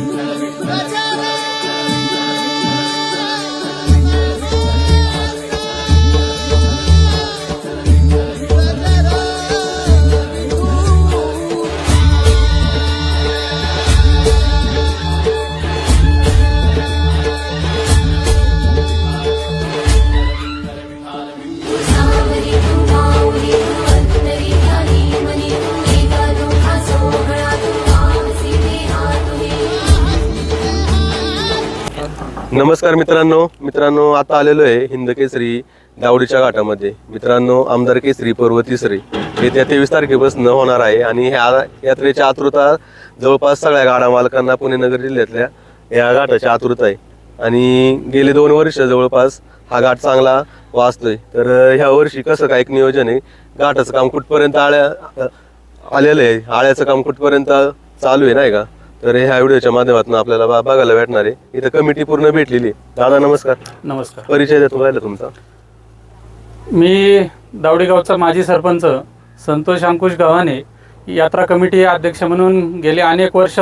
you. नमस्कार मित्रांनो. मित्रांनो आता आलेलो आहे हिंद केसरी दावडीच्या घाटामध्ये. मित्रांनो आमदार केसरी पर्व तिसरी येत्या तेवीस तारखेपासून होणार आहे आणि ह्या यात्रेची आतुरता जवळपास सगळ्या गाडा मालकांना पुणे नगर जिल्ह्यातल्या या घाटाची आतुरता आहे. आणि गेले दोन वर्ष जवळपास हा घाट चांगला वाचतोय. तर ह्या वर्षी कसं काय एक नियोजन आहे? घाटाचं काम कुठपर्यंत आळ्या आलेलं आहे? आळ्याचं काम कुठपर्यंत चालू आहे नाही का? तर ह्या व्हिडिओच्या माध्यमातून आपल्याला बा- बघायला भेटणार आहे. इथं कमिटी पूर्ण भेटलेली आहे. दादा नमस्कार. नमस्कार. परिचय देतो राहिला तुमचा. मी दावडेगावचा माजी सरपंच संतोष अंकुश गव्हाणे यात्रा कमिटी अध्यक्ष म्हणून गेली अनेक वर्ष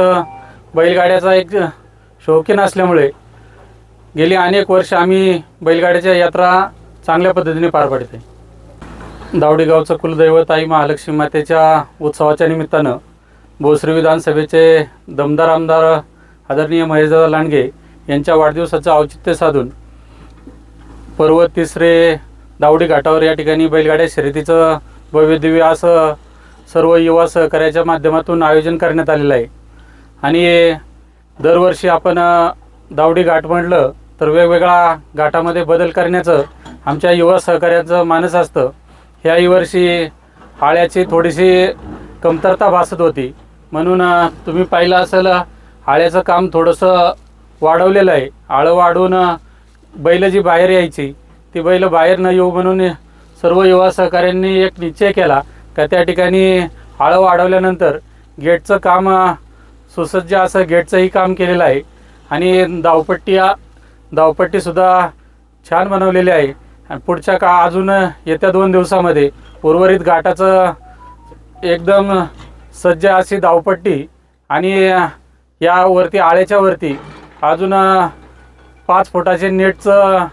बैलगाड्याचा एक शौकीन असल्यामुळे गेली अनेक वर्ष आम्ही बैलगाड्याच्या यात्रा चांगल्या पद्धतीने पार पाडते दावडेगावचं कुलदैवत आई महालक्ष्मी मातेच्या उत्सवाच्या निमित्तानं भोसरी विधानसभेचे दमदार आमदार आदरणीय महेशदादा लांडगे यांच्या वाढदिवसाचं औचित्य साधून पर्वत तिसरे दावडी घाटावर या ठिकाणी बैलगाड्या शर्यतीचं भव्यदिव्य असं सर्व युवा सहकार्याच्या माध्यमातून आयोजन करण्यात आलेलं आहे. आणि दरवर्षी आपण दावडी घाट म्हटलं तर वेगवेगळ्या घाटामध्ये बदल करण्याचं आमच्या युवा सहकार्याचं मानस असतं. ह्याही वर्षी आळ्याची थोडीशी कमतरता भासत होती. म्हणून तुम्ही पाहिलं असेल आळ्याचं काम थोडंसं वाढवलेलं आहे. आळं वाढवून बैल जी बाहेर यायची ती बैल बाहेर न येऊ म्हणून सर्व युवा सहकाऱ्यांनी एक निश्चय केला का त्या ठिकाणी आळं वाढवल्यानंतर गेटचं काम सुसज्ज असं गेटचंही काम केलेलं आहे. आणि धावपट्टी धावपट्टीसुद्धा छान बनवलेली आहे. आणि पुढच्या का अजून येत्या दोन दिवसामध्ये उर्वरित घाटाचं एकदम सज्ज अशी धावपट्टी आणि यावरती आळ्याच्या वरती अजून पाच फुटाचे नेटचं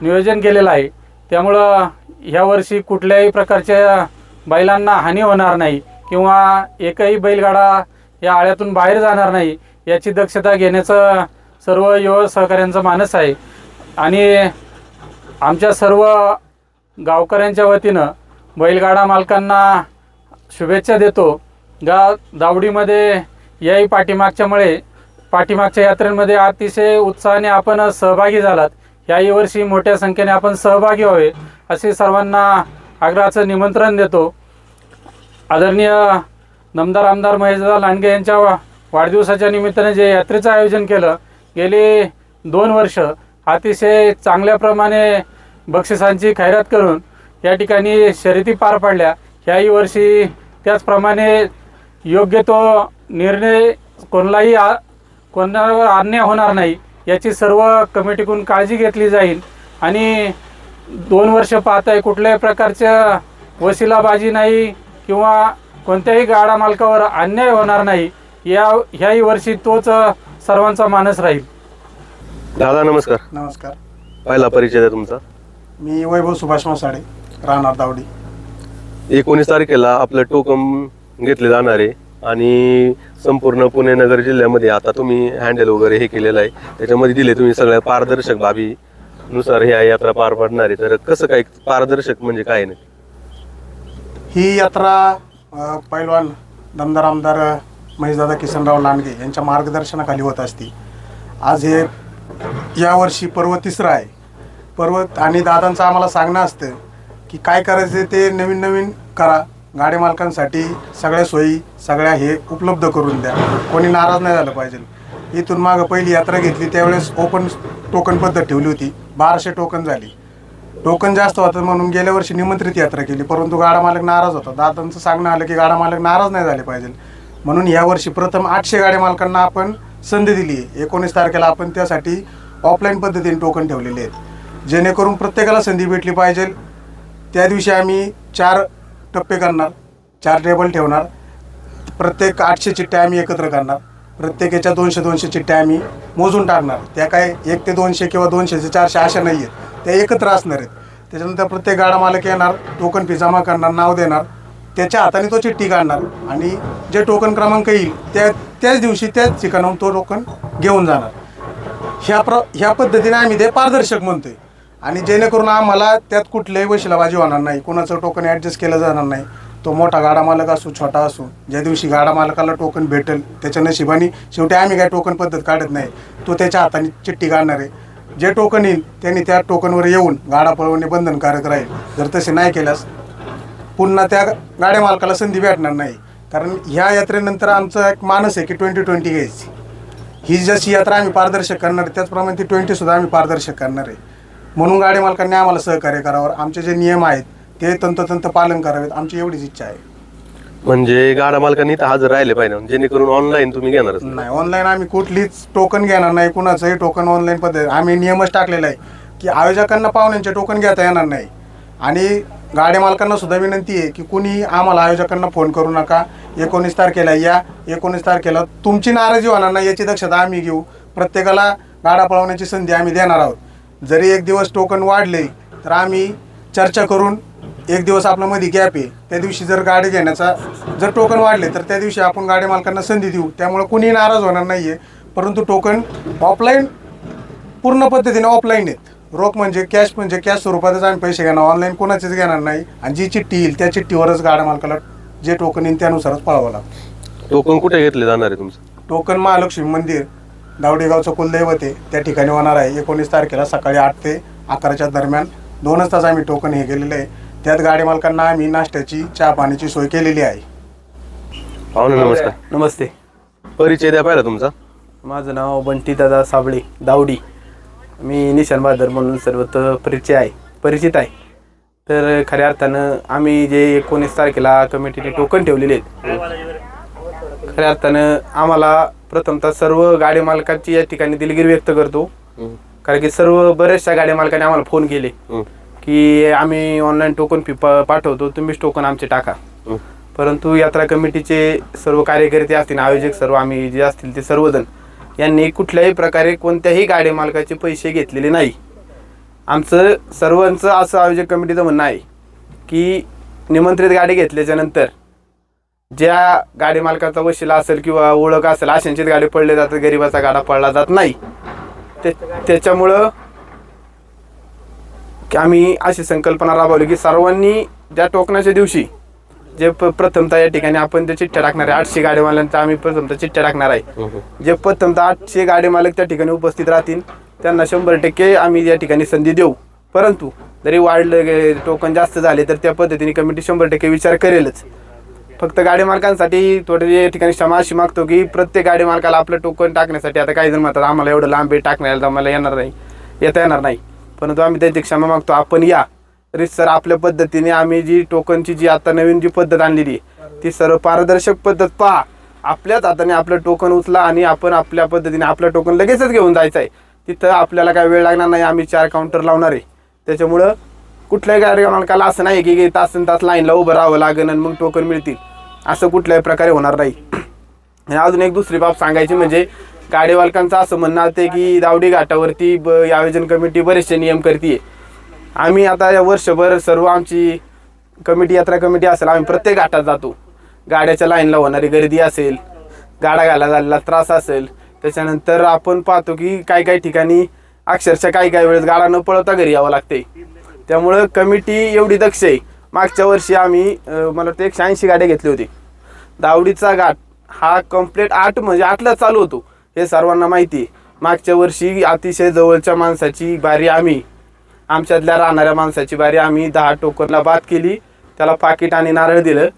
नियोजन केलेलं आहे. त्यामुळं ह्या वर्षी कुठल्याही प्रकारच्या बैलांना हानी होणार नाही किंवा एकही बैलगाडा या आळ्यातून बाहेर जाणार नाही याची दक्षता घेण्याचं सर्व युव सहकाऱ्यांचं मानस आहे. आणि आमच्या सर्व गावकऱ्यांच्या वतीनं बैलगाडा मालकांना शुभेच्छा देतो. ज्या दावडीमध्ये याही पाठीमागच्यामुळे पाठीमागच्या यात्रेमध्ये अतिशय उत्साहाने आपण सहभागी झालात. याही वर्षी मोठ्या संख्येने आपण सहभागी व्हावे असे सर्वांना आग्रहाचं निमंत्रण देतो. आदरणीय नमदार आमदार महेशदा लांडगे यांच्या वा- वाढदिवसाच्या निमित्ताने जे यात्रेचं आयोजन केलं गेली दोन वर्ष अतिशय चांगल्याप्रमाणे बक्षिसांची खैरात करून या ठिकाणी शर्यती पार पाडल्या. याही वर्षी त्याचप्रमाणे योग्य तो निर्णय कोणालाही आ कोणावर अन्याय होणार नाही याची सर्व कमिटीकडून काळजी घेतली जाईल. आणि दोन वर्ष पाहत आहे कुठल्याही प्रकारच्या वशिलाबाजी नाही किंवा कोणत्याही गाडा मालकावर अन्याय होणार नाही या ह्याही वर्षी तोच सर्वांचा मानस राहील. दादा नमस्कार. नमस्कार. पहिला परिचय द्या तुमचा. मी वैभव सुभाष मासाडे राहणार दावडी. एकोणीस तारखेला आपलं टोकन घेतले जाणार आहे. आणि संपूर्ण पुणे नगर जिल्ह्यामध्ये आता तुम्ही हँडल वगैरे हे केलेलं आहे. त्याच्यामध्ये दिले तुम्ही सगळ्या पारदर्शक बाबी नुसार ह्या यात्रा पार पाडणार आहे. तर कसं काय पारदर्शक म्हणजे काय नाही? ही यात्रा पैलवान दमदार आमदार महेशदादा किसनराव लांडगे यांच्या मार्गदर्शनाखाली होत असते. आज हे यावर्षी पर्व तिसरं आहे. पर्वत आणि दादांचं आम्हाला सांगणं असतं की काय करायचं ते नवीन नवीन करा. गाडी मालकांसाठी सगळ्या सोयी सगळ्या हे उपलब्ध करून द्या. कोणी नाराज नाही झालं पाहिजे. इथून मागं पहिली यात्रा घेतली त्यावेळेस ओपन टोकन पद्धत ठेवली होती. बाराशे टोकन झाली. टोकन जास्त होतं म्हणून गेल्या वर्षी निमंत्रित यात्रा केली परंतु गाडा मालक नाराज होता. दादांचं सांगणं आलं की गाडा मालक नाराज नाही झाले पाहिजे. म्हणून यावर्षी प्रथम आठशे गाड्या मालकांना आपण संधी दिली आहे. एकोणीस तारखेला आपण त्यासाठी ऑफलाईन पद्धतीने टोकन ठेवलेले आहेत. जेणेकरून प्रत्येकाला संधी भेटली पाहिजे. त्या दिवशी आम्ही चार टप्पे करणार चार टेबल ठेवणार प्रत्येक आठशे चिठ्ठ्या आम्ही एकत्र करणार प्रत्येकाच्या दोनशे दोनशे चिठ्ठ्या आम्ही मोजून टाकणार. त्या काय एक ते दोनशे किंवा दोनशेचे चारशे अशा नाही आहेत. त्या एकत्र असणार आहेत. त्याच्यानंतर प्रत्येक गाडा मालक येणार टोकन फी जमा करणार नाव देणार त्याच्या हाताने तो चिठ्ठी काढणार आणि जे टोकन क्रमांक येईल त्या त्याच दिवशी त्याच ठिकाणाहून तो टोकन घेऊन जाणार. ह्या प्र ह्या पद्धतीने आम्ही ते पारदर्शक म्हणतोय. आणि जेणेकरून आम्हाला त्यात कुठल्याही वशिलाबाजी होणार नाही. कोणाचं टोकन ॲडजस्ट केलं जाणार नाही. तो मोठा गाडा मालक असो छोटा असो ज्या दिवशी गाडा मालकाला टोकन भेटेल त्याच्या नशिबाने शेवटी आम्ही काय टोकन पद्धत काढत नाही. तो त्याच्या हाताने चिठ्ठी काढणार आहे. जे टोकन येईल त्यांनी त्या टोकनवर येऊन गाडा पळवणे बंधनकारक राहील. जर तसे नाही केल्यास पुन्हा त्या गाड्या मालकाला संधी भेटणार नाही. कारण ह्या यात्रेनंतर आमचा एक मानस आहे की ट्वेंटी ट्वेंटी घ्यायची. ही जशी यात्रा आम्ही पारदर्शक करणार आहे त्याचप्रमाणे ती ट्वेंटीसुद्धा आम्ही पारदर्शक करणार आहे. म्हणून गाडी मालकांनी आम्हाला सहकार्य करावं. आमचे जे नियम आहेत ते तंतोतंत पालन करावेत. आमची एवढीच इच्छा आहे. म्हणजे गाडा मालकांनी इथं हजर राहिले पाहिजे जेणेकरून ऑनलाईन तुम्ही घेणारच नाही. नाही ऑनलाईन आम्ही कुठलीच टोकन घेणार नाही. कुणाचंही टोकन ऑनलाईन पद्धत आम्ही नियमच टाकलेला आहे की आयोजकांना पाहुण्यांचे टोकन घेता येणार नाही. आणि गाड्या मालकांना सुद्धा विनंती आहे की कुणी आम्हाला आयोजकांना फोन करू नका. एकोणीस तारखेला या. एकोणीस तारखेला तुमची नाराजी होणार नाही याची दक्षता आम्ही घेऊ. प्रत्येकाला गाडा पळवण्याची संधी आम्ही देणार आहोत. जरी एक दिवस टोकन वाढले तर आम्ही चर्चा करून एक दिवस आपला मध्ये गॅप आहे. त्या दिवशी जर गाडी घेण्याचा जर टोकन वाढले तर त्या दिवशी आपण गाडी मालकांना संधी देऊ. त्यामुळे कुणी नाराज होणार नाही आहे परंतु टोकन ऑफलाईन पूर्ण पद्धतीने ऑफलाईन आहेत. रोख म्हणजे कॅश म्हणजे कॅश स्वरूपातच आम्ही पैसे घेणार. ऑनलाईन कोणाचेच घेणार नाही. आणि जी चिठ्ठी येईल त्या चिठ्ठीवरच गाड्या मालकाला जे टोकन येईल त्यानुसारच पळावं लागतं. टोकन कुठे घेतले जाणार आहे तुमचं? टोकन महालक्ष्मी मंदिर. दावडेगावचं कुलदैवत आहे. त्या ठिकाणी होणार आहे. एकोणीस तारखेला सकाळी आठ ते अकराच्या दरम्यान दोनच तास आम्ही टोकन हे केलेलं आहे. त्यात गाडी मालकांना आम्ही नाश्त्याची चहा पाण्याची सोय केलेली आहे. पाहुणे नमस्कार. नमस्ते. परिचय द्या पाहिला तुमचा. माझं नाव बंटी दादा साबळे दावडी. मी निशान बहादर म्हणून सर्वत्र परिचय आहे परिचित आहे. तर खऱ्या अर्थानं आम्ही जे एकोणीस तारखेला कमिटीने टोकन ठेवलेले आहेत खऱ्या अर्थानं आम्हाला प्रथमतः सर्व गाडी मालकांची या ठिकाणी दिलगिरी व्यक्त करतो. कारण की सर्व बऱ्याचशा गाडी मालकांनी आम्हाला फोन केले. की आम्ही ऑनलाईन टोकन फी प- पाठवतो तुम्हीच टोकन आमचे टाका. परंतु यात्रा कमिटीचे सर्व कार्यकर्ते असतील आयोजक सर्व आम्ही जे असतील ते सर्वजण यांनी कुठल्याही प्रकारे कोणत्याही गाडी मालकाचे पैसे घेतलेले नाही आमचं सर्वांचं असं आयोजक कमिटीचं म्हणणं आहे की निमंत्रित गाडी घेतल्याच्या नंतर ज्या गाडी मालकाचा वशिला असेल किंवा ओळख असेल अशांचीच गाडी पडले जातात गरिबाचा गाडा पडला जात नाही. ते त्याच्यामुळं की आम्ही अशी संकल्पना राबवली की सर्वांनी ज्या टोकनाच्या दिवशी जे प्रथमतः या ठिकाणी आपण ते चिठ्ठ्या टाकणार आहे आठशे गाडी मालकांचा आम्ही प्रथमतः चिठ्ठ्या टाकणार आहे. जे प्रथमतः आठशे गाडी मालक त्या ठिकाणी उपस्थित राहतील त्यांना शंभर टक्के आम्ही या ठिकाणी संधी देऊ. परंतु जरी वाढलं टोकन जास्त झाले तर त्या पद्धतीने कमिटी शंभर टक्के विचार करेलच. फक्त गाडी मालकांसाठी थोडे या ठिकाणी क्षमा अशी मागतो की प्रत्येक गाडी मालकाला आपलं टोकन टाकण्यासाठी आता काही जण म्हणतात आम्हाला एवढं लांबी टाकण्याला आम्हाला येणार नाही. येता येणार नाही. परंतु आम्ही त्यांची क्षमा मागतो. आपण या. सर आपल्या पद्धतीने आम्ही जी टोकनची जी आता नवीन जी पद्धत आणलेली आहे ती सर्व पारदर्शक पद्धत पहा. आपल्याच हाताने आपलं टोकन उचला आणि आपण आपल्या पद्धतीने आपलं टोकन लगेचच घेऊन जायचं आहे तिथं आपल्याला काय वेळ लागणार नाही. आम्ही चार काउंटर लावणार आहे. त्याच्यामुळं कुठल्याही गाडी मालकाला असं नाही की तासन तास लाईनला उभं राहावं लागेल आणि मग टोकन मिळतील. असं कुठल्याही प्रकारे होणार नाही. आणि अजून एक दुसरी बाब सांगायची म्हणजे गाडी मालकांचं असं म्हणणं आहे की दावडी घाटावरती ब आयोजन कमिटी बरेचसे नियम करते आम्ही आता या वर्षभर सर्व आमची कमिटी यात्रा कमिटी असेल आम्ही प्रत्येक घाटात जातो. गाड्याच्या लाईनला होणारी गर्दी असेल गाडा घाला झालेला त्रास असेल त्याच्यानंतर आपण पाहतो की काही काही ठिकाणी अक्षरशः काही काही वेळेस गाडा न पळवता घरी यावं लागते त्यामुळं कमिटी एवढी दक्ष आहे. मागच्या वर्षी आम्ही मला वाटतं एकशे ऐंशी गाड्या घेतली होती. दावडीचा घाट हा कंप्लीट आठ म्हणजे आठला चालू होतो. हे सर्वांना माहिती आहे. मागच्या वर्षी अतिशय जवळच्या माणसाची बारी आम्ही आमच्यातल्या राहणाऱ्या माणसाची बारी आम्ही दहा टोकनला बाद केली. त्याला पाकिट आणि नारळ दिलं.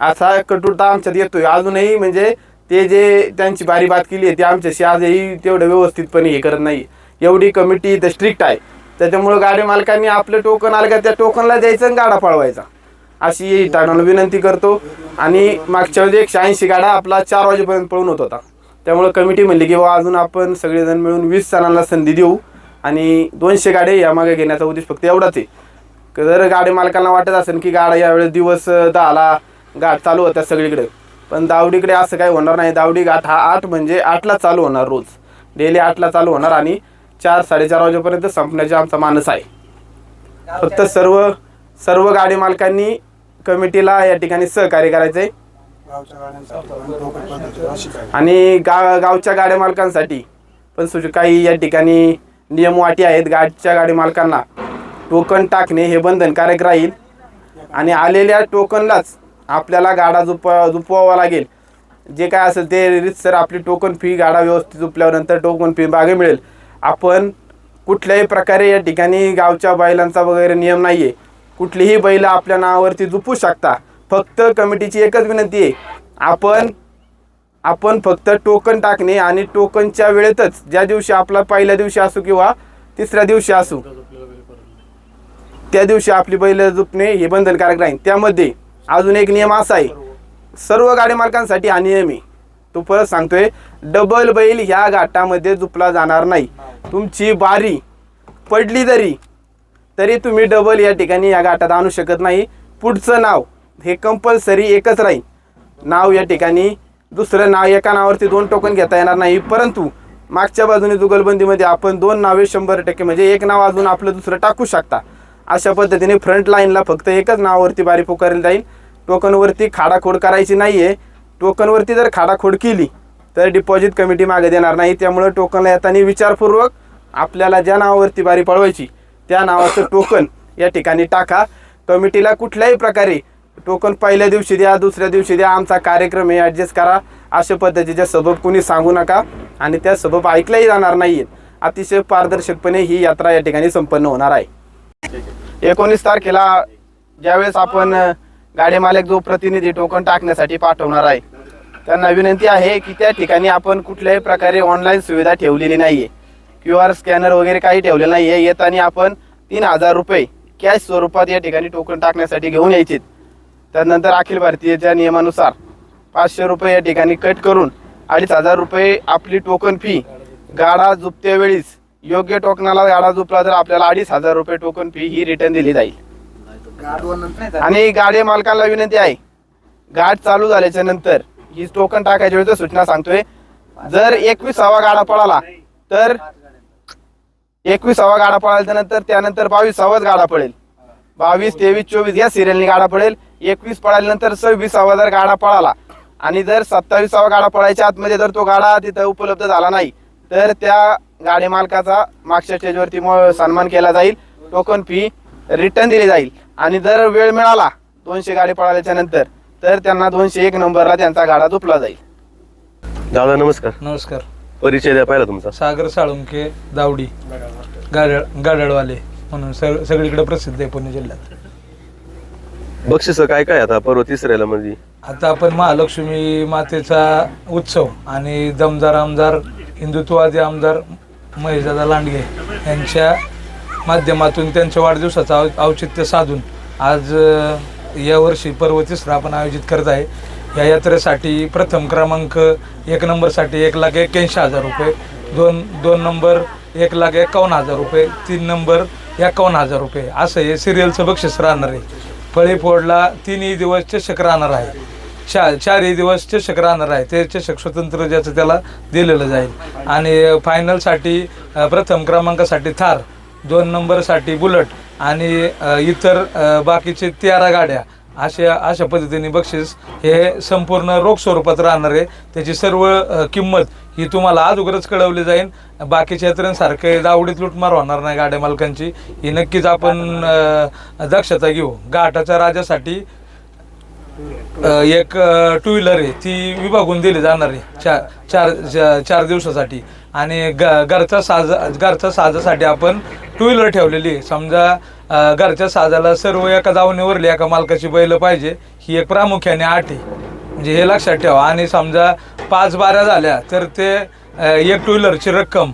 असा कटुरता आमच्यात येतोय. अजूनही म्हणजे ते जे त्यांची बारी बाद केली आहे ते आमच्याशी आजही तेवढं व्यवस्थितपणे हे करत नाही. एवढी कमिटी इथं स्ट्रिक्ट आहे. त्याच्यामुळं गाडी मालकांनी आपलं टोकन आलं का त्या टोकनला द्यायचं आणि गाडा पळवायचा. अशी टाणाला विनंती करतो. आणि मागच्या वेळी एकशे ऐंशी गाडा आपला चार वाजेपर्यंत पळून होत होता. त्यामुळे कमिटी म्हणली की बाबा अजून आपण सगळेजण मिळून वीस जणांना संधी देऊ आणि दोनशे गाड्या यामागे घेण्याचा उद्देश फक्त एवढाच आहे. जर गाडी मालकांना वाटत असेल की गाड्या यावेळेस दिवस दहाला घाट चालू होत्या सगळीकडे. पण दावडीकडे असं काही होणार नाही. दावडी घाट हा आठ म्हणजे आठला चालू होणार रोज. डेली आठला चालू होणार आणि चार साडेचार वाजेपर्यंत संपण्याचा आमचा मानस आहे. फक्त सर्व सर्व गाडी मालकांनी कमिटीला या ठिकाणी सहकार्य करायचं आहे आणि गा गावच्या गाड्या मालकांसाठी पण सुच काही या ठिकाणी नियमवाटी आहेत. गाडच्या गाडी मालकांना टोकन टाकणे हे बंधनकारक राहील. आणि आलेल्या टोकनलाच आपल्याला गाडा जुप जुपवावा लागेल. जे काय असेल ते रितसर आपली टोकन फी गाडा व्यवस्थित जुपल्यानंतर टोकन फी मागे मिळेल. आपण कुठल्याही प्रकारे या ठिकाणी गावच्या बैलांचा वगैरे नियम नाही आहे कुठलीही बैल आपल्या नावावरती जुपू शकता. फक्त कमिटीची एकच विनंती आहे. आपण आपण फक्त टोकन टाकणे आणि टोकनच्या वेळेतच ज्या दिवशी आपला पहिल्या दिवशी असू किंवा तिसऱ्या दिवशी असू त्या दिवशी आपली बैल जुपणे हे बंधनकारक राहील त्यामध्ये अजून एक नियम असा आहे. सर्व गाडी मालकांसाठी हा नियम आहे. तो परत सांगतोय डबल बैल ह्या घाटामध्ये जुपला जाणार नाही. तुमची बारी पडली जरी तरी तुम्ही डबल या ठिकाणी या घाटात आणू शकत नाही. पुढचं नाव हे कंपल्सरी एकच राहील. नाव या ठिकाणी दुसरं नाव एका नावावरती दोन टोकन घेता येणार नाही. परंतु मागच्या बाजूने जुगलबंदीमध्ये आपण दोन नावे शंभर टक्के म्हणजे एक नाव अजून आपलं दुसरं टाकू शकता. अशा पद्धतीने फ्रंट लाईनला फक्त एकच नावावरती बारी पुकारली जाईल. टोकनवरती खाडाखोड करायची नाही आहे टोकनवरती जर खाडाखोड केली तर डिपॉझिट कमिटी मागे देणार नाही. त्यामुळं टोकनला येताना विचारपूर्वक आपल्याला ज्या नावावरती बारी पळवायची त्या नावाचं टोकन या ठिकाणी टाका. कमिटीला कुठल्याही प्रकारे टोकन पहिल्या दिवशी द्या दुसऱ्या दिवशी द्या आमचा कार्यक्रम हे ॲडजस्ट करा. अशा पद्धतीचे सबब कुणी सांगू नका आणि त्या सबब ऐकल्याही जाणार नाही अतिशय पारदर्शकपणे ही यात्रा या ठिकाणी संपन्न होणार आहे. एकोणीस तारखेला ज्यावेळेस आपण गाडी मालक जो प्रतिनिधी टोकन टाकण्यासाठी पाठवणार आहे त्यांना विनंती आहे की त्या ठिकाणी आपण कुठल्याही प्रकारे ऑनलाईन सुविधा ठेवलेली नाहीये. क्यू आर स्कॅनर वगैरे काही ठेवलेलं नाहीये. येताना आपण तीन हजार रुपये कॅश स्वरूपात या ठिकाणी टोकन टाकण्यासाठी घेऊन यायचे. त्यानंतर अखिल भारतीयच्या नियमानुसार पाचशे रुपये या ठिकाणी कट करून अडीच हजार रुपये आपली टोकन फी गाडा जुपत्या वेळीस योग्य टोकनाला गाडा जुपला तर आपल्याला अडीच हजार रुपये टोकन फी ही रिटर्न दिली जाईल. आणि गाडी मालकांना विनंती आहे. गाठ चालू झाल्याच्यानंतर ही टोकन टाकायच्या वेळेस सूचना सांगतोय. जर एकविसावा गाडा पळाला तर एकविसावा गाडा पळाल्याच्या नंतर त्यानंतर बावीसावाच गाडा पडेल बावीस तेवीस चोवीस या सिरियलनी गाडा पडेल एकवीस पळाल्यानंतर सव्वीसावा जर गाडा पळाला आणि जर सत्तावीसावा गाडा पळायच्या आतमध्ये जर तो गाडा तिथं उपलब्ध झाला नाही तर त्या गाडी मालकाचा मागच्या स्टेजवरती सन्मान केला जाईल. टोकन फी रिटर्न दिली जाईल. आणि जर वेळ मिळाला दोनशे गाडी पळाल्याच्या नंतर तर त्यांना दोनशे एक नंबरला त्यांचा गाडा दुपला जाईल. दादा नमस्कार. नमस्कार. परिचय द्या पाहिला तुमचा. सागर साळुंके दावडी गाडळ गाडळवाले म्हणून सग सगळीकडे प्रसिद्ध आहे पुणे जिल्ह्यात. बक्षीस काय काय आता? पर्व तिसऱ्याला मध्ये आता आपण महालक्ष्मी मातेचा उत्सव आणि दमदार आमदार हिंदुत्ववादी आमदार महेशदादा लांडगे यांच्या माध्यमातून त्यांच्या वाढदिवसाचं औ औचित्य साधून आज अ, यावर्षी पर्व तिसरा आपण आयोजित करत आहे. या यात्रेसाठी प्रथम क्रमांक एक नंबरसाठी एक लाख एक्क्याऐंशी हजार रुपये दोन दोन नंबर एक लाख एकावन्न हजार रुपये तीन नंबर एकावन्न हजार रुपये. असं हे सिरियलचं बक्षीस राहणार आहे. फळी फोडला तीनही दिवस चषक राहणार आहे. चार चारही दिवस चषक राहणार आहे. ते चषक स्वतंत्र ज्याचं त्याला दिलेलं जाईल. आणि फायनलसाठी प्रथम क्रमांकासाठी थार दोन नंबरसाठी बुलट आणि इतर बाकीचे तेरा गाड्या अशा अशा पद्धतीने बक्षीस हे संपूर्ण रोख स्वरूपात राहणार आहे. त्याची सर्व किंमत ही तुम्हाला अगोदरच कळवली जाईल. बाकीच्या यात्रेसारखे दावडीत लुटमार होणार नाही गाड्या मालकांची. ही नक्कीच आपण दक्षता घेऊ. गाठाच्या राजासाठी अ, एक टू व्हीलर आहे. ती विभागून दिली जाणार आहे. चार चार चा- चार दिवसासाठी. आणि ग घरच्या साज घरच्या साजासाठी आपण टू व्हीलर ठेवलेली आहे. समजा अ, घरच्या साजाला सर्व एका दावणीवरली एका मालकाची बैल पाहिजे ही एक प्रामुख्याने आठ आहे. म्हणजे हे लक्षात ठेवा. आणि समजा पाच बाऱ्या झाल्या तर ते अ, एक टू व्हीलरची रक्कम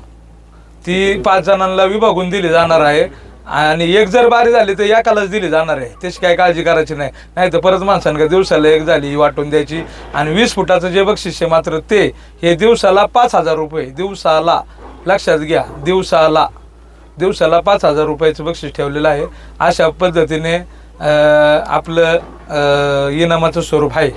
ती पाच जणांना विभागून दिली जाणार आहे. आणि एक जर बारी झाली तर एकालाच दिली जाणार आहे. त्याची काही काळजी करायची नाही. नाही तर परत माणसांना दिवसाला एक झाली वाटून द्यायची. आणि वीस फुटाचं जे बक्षीस आहे मात्र ते हे दिवसाला पाच हजार रुपये. दिवसाला लक्षात घ्या दिवसाला. दिवसाला पाच हजार रुपयाचं बक्षीस ठेवलेलं आहे. अशा पद्धतीने आपलं इनामाचं स्वरूप आहे.